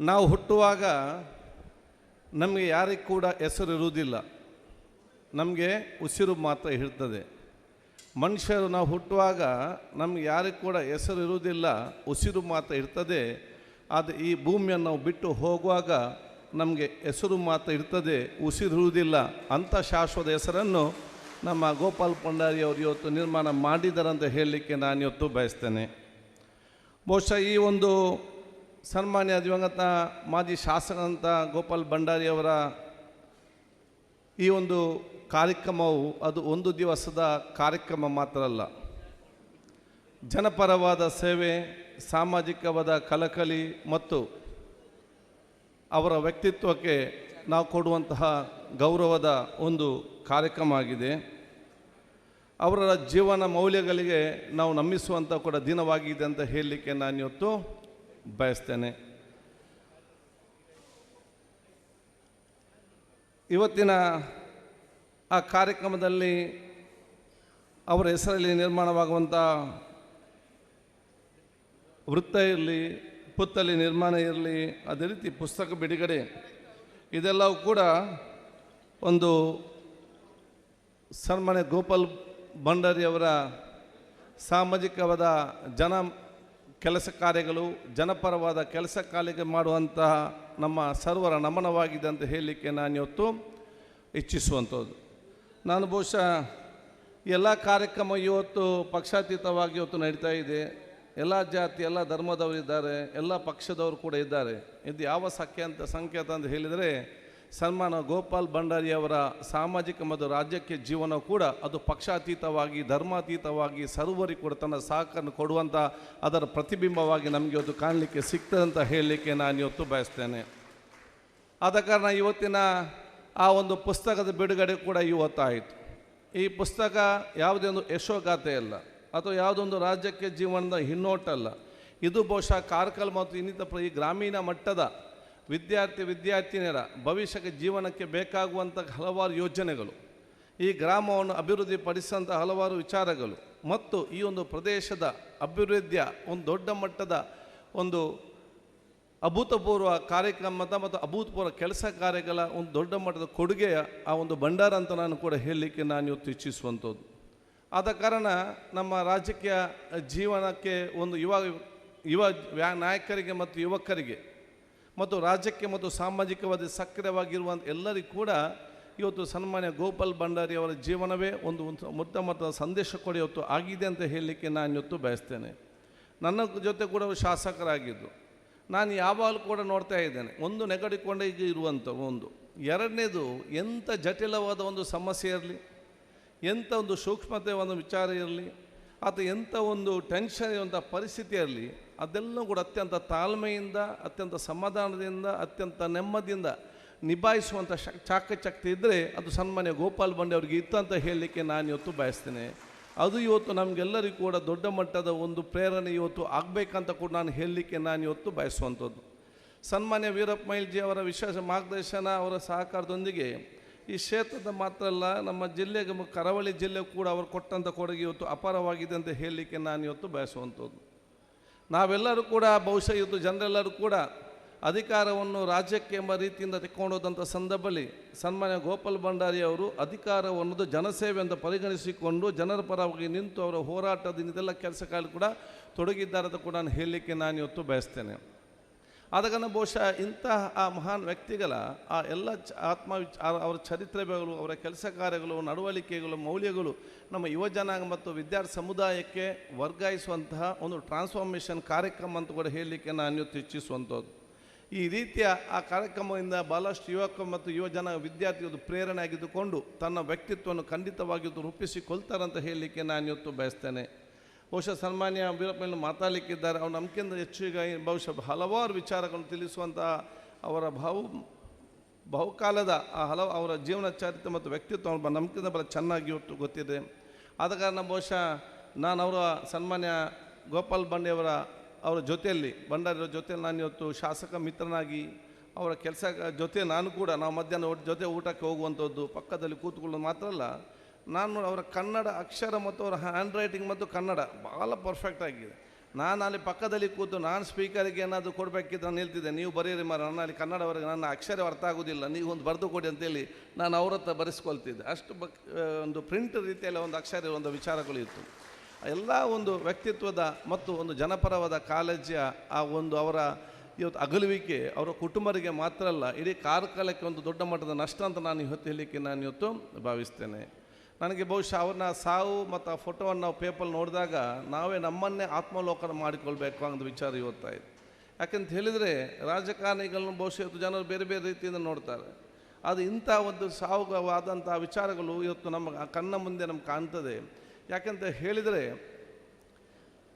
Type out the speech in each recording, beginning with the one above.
ನಾವು ಹುಟ್ಟುವಾಗ ನಮಗೆ ಯಾರಿಗೂ ಕೂಡ ಹೆಸರು ಇರುವುದಿಲ್ಲ. ನಮಗೆ ಉಸಿರು ಮಾತ್ರ ಇರ್ತದೆ. ಮನುಷ್ಯರು ನಾವು ಹುಟ್ಟುವಾಗ ನಮ್ಗೆ ಯಾರಿಗೂ ಕೂಡ ಹೆಸರು ಇರುವುದಿಲ್ಲ, ಉಸಿರು ಮಾತ್ರ ಇರ್ತದೆ. ಅದು ಈ ಭೂಮಿಯನ್ನು ನಾವು ಬಿಟ್ಟು ಹೋಗುವಾಗ ನಮಗೆ ಹೆಸರು ಮಾತ್ರ ಇರ್ತದೆ ಉಸಿರಿರುವುದಿಲ್ಲ ಅಂಥ ಶಾಶ್ವತ ಹೆಸರನ್ನು ನಮ್ಮ ಗೋಪಾಲ್ ಪಂಡಾರಿ ಅವರು ಇವತ್ತು ನಿರ್ಮಾಣ ಮಾಡಿದ್ದಾರಂತ ಹೇಳಲಿಕ್ಕೆ ನಾನು ಇವತ್ತು ಬಯಸ್ತೇನೆ. ಬಹುಶಃ ಈ ಒಂದು ಸನ್ಮಾನ್ಯ ದಿವಂಗತ ಮಾಜಿ ಶಾಸಕರಂತ ಗೋಪಾಲ್ ಭಂಡಾರಿಯವರ ಈ ಒಂದು ಕಾರ್ಯಕ್ರಮವು ಅದು ಒಂದು ದಿವಸದ ಕಾರ್ಯಕ್ರಮ ಮಾತ್ರ ಅಲ್ಲ. ಜನಪರವಾದ ಸೇವೆ, ಸಾಮಾಜಿಕವಾದ ಕಲಕಲಿ ಮತ್ತು ಅವರ ವ್ಯಕ್ತಿತ್ವಕ್ಕೆ ನಾವು ಕೊಡುವಂತಹ ಗೌರವದ ಒಂದು ಕಾರ್ಯಕ್ರಮ ಆಗಿದೆ. ಅವರ ಜೀವನ ಮೌಲ್ಯಗಳಿಗೆ ನಾವು ನಂಬಿಸುವಂಥ ಕೂಡ ದಿನವಾಗಿದೆ ಅಂತ ಹೇಳಲಿಕ್ಕೆ ನಾನು ಇವತ್ತು ಬಯಸ್ತೇನೆ. ಇವತ್ತಿನ ಆ ಕಾರ್ಯಕ್ರಮದಲ್ಲಿ ಅವರ ಹೆಸರಲ್ಲಿ ನಿರ್ಮಾಣವಾಗುವಂಥ ವೃತ್ತ ಇರಲಿ ಪುತ್ತಲಿ ನಿರ್ಮಾಣ ಇರಲಿ, ಅದೇ ರೀತಿ ಪುಸ್ತಕ ಬಿಡುಗಡೆ, ಇದೆಲ್ಲವೂ ಕೂಡ ಒಂದು ಸನ್ಮಾನ್ಯ ಗೋಪಾಲ್ ಭಂಡಾರಿಯವರ ಸಾಮಾಜಿಕವಾದ ಜನ ಕೆಲಸ ಕಾರ್ಯಗಳು ಜನಪರವಾದ ಕೆಲಸ ಕಾರ್ಯ ಮಾಡುವಂತಹ ನಮ್ಮ ಸರ್ವರ ನಮನವಾಗಿದೆ ಅಂತ ಹೇಳಲಿಕ್ಕೆ ನಾನು ಇವತ್ತು ಇಚ್ಛಿಸುವಂಥದ್ದು. ನಾನು ಬಹುಶಃ ಎಲ್ಲ ಕಾರ್ಯಕ್ರಮ ಇವತ್ತು ಪಕ್ಷಾತೀತವಾಗಿ ಇವತ್ತು ನಡೀತಾ ಇದೆ. ಎಲ್ಲ ಜಾತಿ, ಎಲ್ಲ ಧರ್ಮದವರು ಇದ್ದಾರೆ, ಎಲ್ಲ ಪಕ್ಷದವರು ಕೂಡ ಇದ್ದಾರೆ. ಇದು ಯಾವ ಸಖ್ಯ ಅಂತ ಸಂಕೇತ ಅಂತ ಹೇಳಿದರೆ ಸನ್ಮಾನ ಗೋಪಾಲ್ ಭಂಡಾರಿಯವರ ಸಾಮಾಜಿಕ ಮತ್ತು ರಾಜ್ಯಕ್ಕೆ ಜೀವನ ಕೂಡ ಅದು ಪಕ್ಷಾತೀತವಾಗಿ, ಧರ್ಮಾತೀತವಾಗಿ ಸರ್ವರಿಗೆ ಕೂಡ ತನ್ನ ಸಾಕನ್ನು ಕೊಡುವಂಥ ಅದರ ಪ್ರತಿಬಿಂಬವಾಗಿ ನಮಗೆ ಅದು ಕಾಣಲಿಕ್ಕೆ ಸಿಗ್ತದೆ ಅಂತ ಹೇಳಲಿಕ್ಕೆ ನಾನು ಇವತ್ತು ಬಯಸ್ತೇನೆ. ಆದ ಕಾರಣ ಇವತ್ತಿನ ಆ ಒಂದು ಪುಸ್ತಕದ ಬಿಡುಗಡೆ ಕೂಡ ಇವತ್ತಾಯಿತು. ಈ ಪುಸ್ತಕ ಯಾವುದೇ ಒಂದು ಯಶೋಗಾಥೆ ಅಲ್ಲ, ಅಥವಾ ಯಾವುದೊಂದು ರಾಜ್ಯಕ್ಕೆ ಜೀವನದ ಹಿನ್ನೋಟಲ್ಲ. ಇದು ಬಹುಶಃ ಕಾರ್ಕಲ್ ಮತ್ತು ಇನ್ನಿತರ ಈ ಗ್ರಾಮೀಣ ಮಟ್ಟದ ವಿದ್ಯಾರ್ಥಿ ವಿದ್ಯಾರ್ಥಿನಿಯರ ಭವಿಷ್ಯಕ್ಕೆ ಜೀವನಕ್ಕೆ ಬೇಕಾಗುವಂಥ ಹಲವಾರು ಯೋಜನೆಗಳು. ಈ ಗ್ರಾಮವನ್ನು ಅಭಿವೃದ್ಧಿಪಡಿಸಿದಂಥ ಹಲವಾರು ವಿಚಾರಗಳು ಮತ್ತು ಈ ಒಂದು ಪ್ರದೇಶದ ಅಭಿವೃದ್ಧಿಯ ಒಂದು ದೊಡ್ಡ ಮಟ್ಟದ ಒಂದು ಅಭೂತಪೂರ್ವ ಕಾರ್ಯಕ್ರಮದ ಮತ್ತು ಅಭೂತಪೂರ್ವ ಕೆಲಸ ಕಾರ್ಯಗಳ ಒಂದು ದೊಡ್ಡ ಮಟ್ಟದ ಕೊಡುಗೆಯ ಆ ಒಂದು ಭಂಡಾರ ಅಂತ ನಾನು ಕೂಡ ಹೇಳಲಿಕ್ಕೆ ನಾನು ಇವತ್ತು ಇಚ್ಛಿಸುವಂಥದ್ದು. ಆದ ಕಾರಣ ನಮ್ಮ ರಾಜಕೀಯ ಜೀವನಕ್ಕೆ ಒಂದು ಯುವ ಯುವ ನಾಯಕರಿಗೆ ಮತ್ತು ಯುವಕರಿಗೆ ಮತ್ತು ರಾಜ್ಯಕ್ಕೆ ಮತ್ತು ಸಾಮಾಜಿಕವಾಗಿ ಸಕ್ರಿಯವಾಗಿರುವಂಥ ಎಲ್ಲರಿಗೂ ಕೂಡ ಇವತ್ತು ಸನ್ಮಾನ್ಯ ಗೋಪಾಲ್ ಭಂಡಾರಿ ಅವರ ಜೀವನವೇ ಒಂದು ಮುದ್ದ ಸಂದೇಶ ಕೊಡಿ ಇವತ್ತು ಆಗಿದೆ ಅಂತ ಹೇಳಲಿಕ್ಕೆ ನಾನು ಇವತ್ತು ಬಯಸ್ತೇನೆ. ನನ್ನ ಜೊತೆ ಕೂಡ ಶಾಸಕರಾಗಿದ್ದು. ನಾನು ಯಾವಾಗಲೂ ಕೂಡ ನೋಡ್ತಾ ಇದ್ದೇನೆ. ಒಂದು ನೆಗಡಿಕೊಂಡೇ ಈಗ ಇರುವಂಥ ಒಂದು. ಎರಡನೇದು, ಎಂಥ ಜಟಿಲವಾದ ಒಂದು ಸಮಸ್ಯೆ ಇರಲಿ, ಎಂಥ ಒಂದು ಸೂಕ್ಷ್ಮತೆ ಒಂದು ವಿಚಾರ ಇರಲಿ ಅಥವಾ ಎಂಥ ಒಂದು ಟೆನ್ಷನ್ ಇರುವಂಥ ಪರಿಸ್ಥಿತಿ ಇರಲಿ ಅದೆಲ್ಲವೂ ಕೂಡ ಅತ್ಯಂತ ತಾಳ್ಮೆಯಿಂದ, ಅತ್ಯಂತ ಸಮಾಧಾನದಿಂದ, ಅತ್ಯಂತ ನೆಮ್ಮದಿಯಿಂದ ನಿಭಾಯಿಸುವಂಥ ಶಕ್, ಚಾಕಚಕ್ತಿ ಇದ್ದರೆ ಅದು ಸನ್ಮಾನ್ಯ ಗೋಪಾಲ್ ಬಂಡೆ ಅವರಿಗೆ ಇತ್ತು ಅಂತ ಹೇಳಲಿಕ್ಕೆ ನಾನು ಇವತ್ತು ಬಯಸ್ತೇನೆ. ಅದು ಇವತ್ತು ನಮಗೆಲ್ಲರಿಗೂ ಕೂಡ ದೊಡ್ಡ ಮಟ್ಟದ ಒಂದು ಪ್ರೇರಣೆ ಇವತ್ತು ಆಗಬೇಕಂತ ಕೂಡ ನಾನು ಹೇಳಲಿಕ್ಕೆ ನಾನು ಇವತ್ತು ಬಯಸುವಂಥದ್ದು. ಸನ್ಮಾನ್ಯ ವೀರಪ್ಪ ಮೈಲ್ಜಿ ಅವರ ವಿಶೇಷ ಮಾರ್ಗದರ್ಶನ, ಅವರ ಸಹಕಾರದೊಂದಿಗೆ ಈ ಕ್ಷೇತ್ರದ ಮಾತ್ರ ಅಲ್ಲ, ನಮ್ಮ ಜಿಲ್ಲೆಗೆ ಕರಾವಳಿ ಜಿಲ್ಲೆ ಕೂಡ ಅವರು ಕೊಟ್ಟಂಥ ಕೊಡುಗೆ ಇವತ್ತು ಅಪಾರವಾಗಿದೆ ಅಂತ ಹೇಳಲಿಕ್ಕೆ ನಾನು ಇವತ್ತು ಬಯಸುವಂಥದ್ದು. ನಾವೆಲ್ಲರೂ ಕೂಡ, ಬಹುಶಃ ಇವತ್ತು ಜನರೆಲ್ಲರೂ ಕೂಡ ಅಧಿಕಾರವನ್ನು ರಾಜ್ಯಕ್ಕೆ ಎಂಬ ರೀತಿಯಿಂದ ತೆಕ್ಕೊಂಡೋದಂಥ ಸಂದರ್ಭದಲ್ಲಿ ಸನ್ಮಾನ್ಯ ಗೋಪಾಲ್ ಭಂಡಾರಿ ಅವರು ಅಧಿಕಾರವನ್ನು ಜನಸೇವೆ ಅಂತ ಪರಿಗಣಿಸಿಕೊಂಡು ಜನರ ಪರವಾಗಿ ನಿಂತು ಅವರ ಹೋರಾಟದಿಂದ ಇದೆಲ್ಲ ಕೆಲಸ ಕಾಲ ಕೂಡ ತೊಡಗಿದ್ದಾರೆ ಅಂತ ಕೂಡ ನಾನು ಹೇಳಲಿಕ್ಕೆ ನಾನು ಇವತ್ತು ಬಯಸ್ತೇನೆ. ಆದ ಕಾರಣ ಬಹುಶಃ ಇಂತಹ ಆ ಮಹಾನ್ ವ್ಯಕ್ತಿಗಳ ಆ ಎಲ್ಲ ಆತ್ಮ ಅವರ ಚರಿತ್ರೆಗಳು, ಅವರ ಕೆಲಸ ಕಾರ್ಯಗಳು, ನಡವಳಿಕೆಗಳು, ಮೌಲ್ಯಗಳು ನಮ್ಮ ಯುವಜನ ಮತ್ತು ವಿದ್ಯಾರ್ಥಿ ಸಮುದಾಯಕ್ಕೆ ವರ್ಗಾಯಿಸುವಂತಹ ಒಂದು ಟ್ರಾನ್ಸ್ಫಾರ್ಮೇಷನ್ ಕಾರ್ಯಕ್ರಮ ಅಂತ ಕೂಡ ಹೇಳಲಿಕ್ಕೆ ನಾನು ಇಚ್ಛಿಸುವಂಥದ್ದು. ಈ ರೀತಿಯ ಆ ಕಾರ್ಯಕ್ರಮದಿಂದ ಬಹಳಷ್ಟು ಯುವಕ ಮತ್ತು ಯುವಜನ ವಿದ್ಯಾರ್ಥಿಗಳು ಪ್ರೇರಣೆ ಆಗಿದ್ದುಕೊಂಡು ತನ್ನ ವ್ಯಕ್ತಿತ್ವವನ್ನು ಖಂಡಿತವಾಗಿದ್ದು ರೂಪಿಸಿಕೊಳ್ತಾರಂತ ಹೇಳಲಿಕ್ಕೆ ನಾನು ಇವತ್ತು ಬಯಸ್ತೇನೆ. ಬಹುಶಃ ಸನ್ಮಾನ್ಯ ವೀರಪ್ಪನ ಮಾತಾಡಲಿಕ್ಕಿದ್ದಾರೆ. ಅವ್ರು ನಮ್ಕಿಂತ ಹೆಚ್ಚು ಈಗ ಬಹುಶಃ ಹಲವಾರು ವಿಚಾರಗಳನ್ನು ತಿಳಿಸುವಂತಹ ಅವರ ಬಹು, ಬಹುಕಾಲದ ಆ ಹಲವು, ಅವರ ಜೀವನ ಚರಿತ್ರೆ ಮತ್ತು ವ್ಯಕ್ತಿತ್ವ ಅವ್ರು ನಮ್ಕಿಂತ ಬಹಳ ಚೆನ್ನಾಗಿ ಇವತ್ತು ಗೊತ್ತಿದೆ. ಆದ ಕಾರಣ ಬಹುಶಃ ನಾನು ಅವರ ಸನ್ಮಾನ್ಯ ಗೋಪಾಲ್ ಬಂಡೆಯವರ ಅವರ ಜೊತೆಯಲ್ಲಿ ಭಂಡಾರಿಯವರ ಜೊತೆಯಲ್ಲಿ ನಾನು ಇವತ್ತು ಶಾಸಕ ಮಿತ್ರನಾಗಿ ಅವರ ಕೆಲಸ, ಜೊತೆ ನಾನು ಕೂಡ ನಾವು ಮಧ್ಯಾಹ್ನ ಜೊತೆ ಊಟಕ್ಕೆ ಹೋಗುವಂಥದ್ದು ಪಕ್ಕದಲ್ಲಿ ಕೂತ್ಕೊಳ್ಳೋದು ಮಾತ್ರ ಅಲ್ಲ ನಾನು ಅವರ ಕನ್ನಡ ಅಕ್ಷರ ಮತ್ತು ಅವರ ಹ್ಯಾಂಡ್ ರೈಟಿಂಗ್ ಮತ್ತು ಕನ್ನಡ ಭಾಳ ಪರ್ಫೆಕ್ಟ್ ಆಗಿದೆ. ನಾನು ಅಲ್ಲಿ ಪಕ್ಕದಲ್ಲಿ ಕೂತು ನಾನು ಸ್ಪೀಕರಿಗೆ ಏನಾದರೂ ಕೊಡಬೇಕಿದ್ರೆ ನಾನು ಹೇಳ್ತಿದ್ದೆ ನೀವು ಬರೀರಿ ಮರ ನನ್ನ ಅಲ್ಲಿ ಕನ್ನಡವರೆಗೆ ನನ್ನ ಅಕ್ಷರ ಅರ್ಥ ಆಗೋದಿಲ್ಲ. ನೀವು ಒಂದು ಬರೆದು ಕೊಡಿ ಅಂತೇಳಿ ನಾನು ಅವ್ರ ಹತ್ರ ಬರೆಸ್ಕೊಳ್ತಿದ್ದೆ. ಅಷ್ಟು ಬಕ್ ಒಂದು ಪ್ರಿಂಟ್ ರೀತಿಯಲ್ಲಿ ಒಂದು ಅಕ್ಷರ, ಒಂದು ವಿಚಾರಗಳು ಇತ್ತು. ಎಲ್ಲ ಒಂದು ವ್ಯಕ್ತಿತ್ವದ ಮತ್ತು ಒಂದು ಜನಪರವಾದ ಕಾಲೇಜಿಯ ಆ ಒಂದು ಅವರ ಇವತ್ತು ಅಗಲುವಿಕೆ, ಅವರ ಕುಟುಂಬರಿಗೆ ಮಾತ್ರ ಅಲ್ಲ, ಇಡೀ ಕಾರ್ಕಾಲಕ್ಕೆ ಒಂದು ದೊಡ್ಡ ಮಟ್ಟದ ನಷ್ಟ ಅಂತ ನಾನು ಇವತ್ತು ಹೇಳಲಿಕ್ಕೆ ನಾನು ಇವತ್ತು ಭಾವಿಸ್ತೇನೆ. ನನಗೆ ಬಹುಶಃ ಅವ್ರನ್ನ ಸಾವು ಮತ್ತು ಆ ಫೋಟೋವನ್ನು ನಾವು ಪೇಪರ್ ನೋಡಿದಾಗ ನಾವೇ ನಮ್ಮನ್ನೇ ಆತ್ಮಲೋಕನ ಮಾಡಿಕೊಳ್ಬೇಕು ಅನ್ನೋದು ವಿಚಾರ ಇವತ್ತಾಯಿತು ಯಾಕಂತ ಹೇಳಿದರೆ ರಾಜಕಾರಣಿಗಳನ್ನು ಬಹುಶಃ ಇವತ್ತು ಜನರು ಬೇರೆ ಬೇರೆ ರೀತಿಯಿಂದ ನೋಡ್ತಾರೆ. ಅದು ಇಂಥ ಒಂದು ಸಾವುಗವಾದಂಥ ವಿಚಾರಗಳು ಇವತ್ತು ನಮ್ಮ ಕಣ್ಣ ಮುಂದೆ ನಮ್ಗೆ ಕಾಣ್ತದೆ. ಯಾಕಂತ ಹೇಳಿದರೆ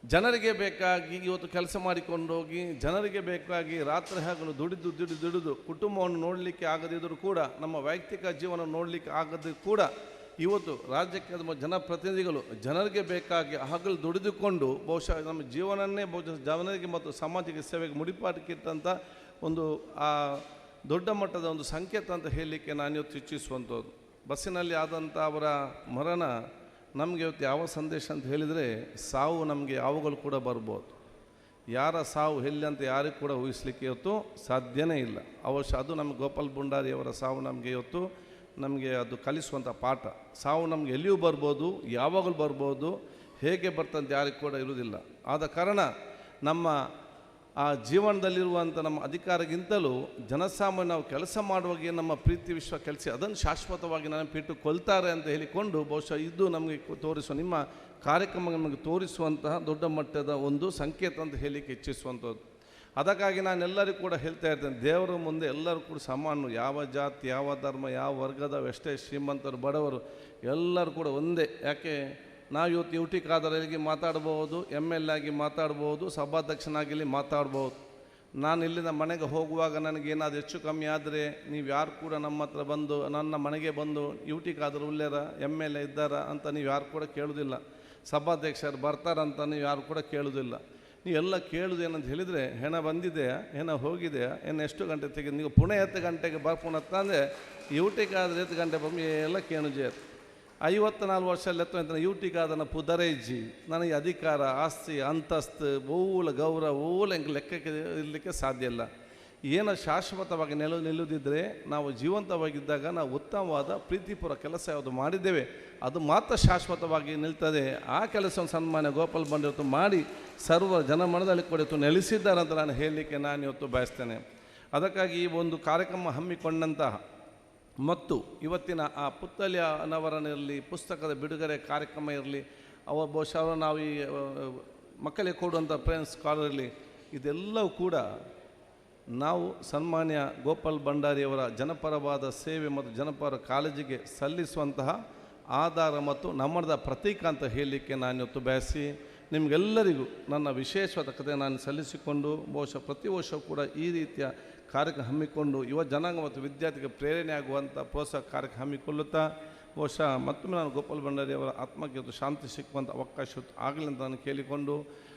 ಜನರಿಗೆ ಬೇಕಾಗಿ ಇವತ್ತು ಕೆಲಸ ಮಾಡಿಕೊಂಡು ಹೋಗಿ, ಜನರಿಗೆ ಬೇಕಾಗಿ ರಾತ್ರಿ ಹಗಲು ದುಡಿದು ದುಡಿದು ದುಡಿದು ಕುಟುಂಬವನ್ನು ನೋಡಲಿಕ್ಕೆ ಆಗದಿದ್ದರೂ ಕೂಡ, ನಮ್ಮ ವೈಯಕ್ತಿಕ ಜೀವನ ನೋಡಲಿಕ್ಕೆ ಆಗದೂ ಕೂಡ ಇವತ್ತು ರಾಜ್ಯಕ್ಕೆ ನಮ್ಮ ಜನಪ್ರತಿನಿಧಿಗಳು ಜನರಿಗೆ ಬೇಕಾಗಿ ಹಗಲು ದುಡಿದುಕೊಂಡು ಬಹುಶಃ ನಮ್ಮ ಜೀವನನ್ನೇ ಬಹುಶಃ ಜನರಿಗೆ ಮತ್ತು ಸಾಮಾಜಿಕ ಸೇವೆಗೆ ಮುಡಿಪಾಟಕ್ಕಿಟ್ಟಂಥ ಒಂದು ಆ ದೊಡ್ಡ ಮಟ್ಟದ ಒಂದು ಸಂಕೇತ ಅಂತ ಹೇಳಲಿಕ್ಕೆ ನಾನು ಇವತ್ತು ಇಚ್ಛಿಸುವಂಥದ್ದು. ಬಸ್ಸಿನಲ್ಲಿ ಆದಂಥ ಅವರ ಮರಣ ನಮಗೆ ಇವತ್ತು ಯಾವ ಸಂದೇಶ ಅಂತ ಹೇಳಿದರೆ ಸಾವು ನಮಗೆ ಯಾವಾಗಲೂ ಕೂಡ ಬರ್ಬೋದು. ಯಾರ ಸಾವು ಎಲ್ಲಿ ಅಂತ ಯಾರಿಗೂ ಕೂಡ ಊಹಿಸ್ಲಿಕ್ಕೆ ಇವತ್ತು ಸಾಧ್ಯನೇ ಇಲ್ಲ. ಅವಶ್ಯ ಅದು ನಮ್ಮ ಗೋಪಾಲ್ ಬುಂಡಾರಿಯವರ ಸಾವು ನಮಗೆ ಇವತ್ತು ನಮಗೆ ಅದು ಕಲಿಸುವಂಥ ಪಾಠ. ಸಾವು ನಮಗೆ ಎಲ್ಲಿಯೂ ಬರ್ಬೋದು, ಯಾವಾಗಲೂ ಬರ್ಬೋದು, ಹೇಗೆ ಬರ್ತಂತ ಯಾರಿಗೂ ಕೂಡ ಇರುವುದಿಲ್ಲ. ಆದ ಕಾರಣ ನಮ್ಮ ಆ ಜೀವನದಲ್ಲಿರುವಂಥ ನಮ್ಮ ಅಧಿಕಾರಕ್ಕಿಂತಲೂ ಜನಸಾಮಾನ್ಯ ನಾವು ಕೆಲಸ ಮಾಡುವಾಗ ನಮ್ಮ ಪ್ರೀತಿ ವಿಶ್ವ ಕೆಲಸ, ಅದನ್ನು ಶಾಶ್ವತವಾಗಿ ನೆನಪಿಟ್ಟು ಕೊಲ್ತಾರೆ ಅಂತ ಹೇಳಿಕೊಂಡು ಬಹುಶಃ ಇದು ನಮಗೆ ತೋರಿಸುವ, ನಿಮ್ಮ ಕಾರ್ಯಕ್ರಮ ನಮಗೆ ತೋರಿಸುವಂತಹ ದೊಡ್ಡ ಮಟ್ಟದ ಒಂದು ಸಂಕೇತ ಅಂತ ಹೇಳಲಿಕ್ಕೆ ಇಚ್ಛಿಸುವಂಥದ್ದು ಅದಕ್ಕಾಗಿ ನಾನೆಲ್ಲರಿಗೂ ಕೂಡ ಹೇಳ್ತಾ ಇರ್ತೇನೆ, ದೇವರ ಮುಂದೆ ಎಲ್ಲರೂ ಕೂಡ ಸಮಾನು ಯಾವ ಜಾತಿ, ಯಾವ ಧರ್ಮ, ಯಾವ ವರ್ಗದ ಎಷ್ಟೇ ಶ್ರೀಮಂತರು, ಬಡವರು, ಎಲ್ಲರೂ ಕೂಡ ಒಂದೇ. ಯಾಕೆ? ನಾವು ಇವತ್ತು ಯುಟಿ ಕಾದರಲ್ಲಿ ಮಾತಾಡ್ಬೋದು ಎಂ ಎಲ್ ಆಗಿ ಮಾತಾಡ್ಬೋದು ಸಭಾಧ್ಯಕ್ಷನಾಗಿಲ್ಲಿ ಮಾತಾಡ್ಬೋದು. ನಾನು ಇಲ್ಲಿಂದ ಮನೆಗೆ ಹೋಗುವಾಗ ನನಗೇನಾದ್ರು ಹೆಚ್ಚು ಕಮ್ಮಿ ಆದರೆ ನೀವು ಯಾರು ಕೂಡ ನಮ್ಮ ಹತ್ರ ಬಂದು, ನನ್ನ ಮನೆಗೆ ಬಂದು ಯುಟಿ ಕಾದರು ಉಳ್ಳೇರ ಎಂ ಎಲ್ ಎ ಇದ್ದಾರಾ ಅಂತ ನೀವು ಯಾರು ಕೂಡ ಕೇಳೋದಿಲ್ಲ. ಸಭಾಧ್ಯಕ್ಷರು ಬರ್ತಾರಂತ ನೀವು ಯಾರು ಕೂಡ ಕೇಳೋದಿಲ್ಲ. ನೀವೆಲ್ಲ ಕೇಳುದು ಏನಂತ ಹೇಳಿದರೆ, ಹೆಣ ಬಂದಿದೆಯಾ? ಹೆಣ ಹೋಗಿದೆಯಾ? ಏನು ಎಷ್ಟು ಗಂಟೆ ತೆಗೆದು ನೀವು ಪುಣೆ ಹತ್ತು ಗಂಟೆಗೆ ಬರ್ಪುಣತ್ತ ಅಂದರೆ ಯೂಟಿಗಾದ್ರೆ ಹತ್ತು ಗಂಟೆ ಬಂದು ಎಲ್ಲ ಕೇಣುಜೇತ್ ಐವತ್ತು ನಾಲ್ಕು ವರ್ಷದಲ್ಲಿ ಎತ್ತು ಅಂತ ಯೂಟಿಗಾದನ ಪುದರೈಜಿ, ನನಗೆ ಅಧಿಕಾರ, ಆಸ್ತಿ, ಅಂತಸ್ತು ಓಲ ಗೌರವ ಓಲ ಹೆಂಗೆ ಲೆಕ್ಕಕ್ಕೆ ಇರಲಿಕ್ಕೆ ಸಾಧ್ಯ ಇಲ್ಲ. ಏನು ಶಾಶ್ವತವಾಗಿ ನೆಲ ನಿಲ್ಲದಿದ್ದರೆ ನಾವು ಜೀವಂತವಾಗಿದ್ದಾಗ ನಾವು ಉತ್ತಮವಾದ ಪ್ರೀತಿಪೂರ್ವ ಕೆಲಸ ಯಾವುದು ಮಾಡಿದ್ದೇವೆ. ಅದು ಮಾತ್ರ ಶಾಶ್ವತವಾಗಿ ನಿಲ್ತದೆ. ಆ ಕೆಲಸವನ್ನು ಸನ್ಮಾನ್ಯ ಗೋಪಾಲ್ ಬಂಡ್ ಇವತ್ತು ಮಾಡಿ ಸರ್ವ ಜನಮನದಲ್ಲಿ ಕೊಡಿತು ನೆಲೆಸಿದ್ದಾರೆ ಅಂತ ನಾನು ಹೇಳಲಿಕ್ಕೆ ನಾನು ಇವತ್ತು ಬಯಸ್ತೇನೆ. ಅದಕ್ಕಾಗಿ ಈ ಒಂದು ಕಾರ್ಯಕ್ರಮ ಹಮ್ಮಿಕೊಂಡಂತಹ ಮತ್ತು ಇವತ್ತಿನ ಆ ಪುತ್ತಲಿಯನವರನಿರಲಿ ಪುಸ್ತಕದ ಬಿಡುಗಡೆ ಕಾರ್ಯಕ್ರಮ ಇರಲಿ, ಅವ ಬಹುಶಃ ನಾವು ಈ ಮಕ್ಕಳಿಗೆ ಕೊಡುವಂಥ ಫ್ರೆಂಡ್ಸ್ ಸ್ಕಾಲರ್ ಇರಲಿ, ಇದೆಲ್ಲವೂ ಕೂಡ ನಾವು ಸನ್ಮಾನ್ಯ ಗೋಪಾಲ್ ಭಂಡಾರಿಯವರ ಜನಪರವಾದ ಸೇವೆ ಮತ್ತು ಜನಪರ ಕಾಳಜಿಗೆ ಸಲ್ಲಿಸುವಂತಹ ಆಧಾರ ಮತ್ತು ನಮ್ಮದ ಪ್ರತೀಕ ಅಂತ ಹೇಳಲಿಕ್ಕೆ ನಾನು ಇವತ್ತು ಬಯಸಿ ನಿಮಗೆಲ್ಲರಿಗೂ ನನ್ನ ವಿಶೇಷವಾದ ಕಥೆ ನಾನು ಸಲ್ಲಿಸಿಕೊಂಡು ಬಹುಶಃ ಪ್ರತಿ ವರ್ಷ ಕೂಡ ಈ ರೀತಿಯ ಕಾರ್ಯಕ್ರಮ ಹಮ್ಮಿಕೊಂಡು ಯುವ ಜನಾಂಗ ಮತ್ತು ವಿದ್ಯಾರ್ಥಿಗೆ ಪ್ರೇರಣೆ ಆಗುವಂಥ ಪ್ರೋತ್ಸಾಹ ಕಾರ್ಯಕ್ರಮ ಹಮ್ಮಿಕೊಳ್ಳುತ್ತಾ ಬಹುಶಃ ಮತ್ತೊಮ್ಮೆ ನಾನು ಗೋಪಾಲ್ ಭಂಡಾರಿ ಅವರ ಆತ್ಮಕ್ಕೆ ಶಾಂತಿ ಸಿಕ್ಕುವಂಥ ಅವಕಾಶ ಆಗಲಿ ಅಂತ ನಾನು ಕೇಳಿಕೊಂಡು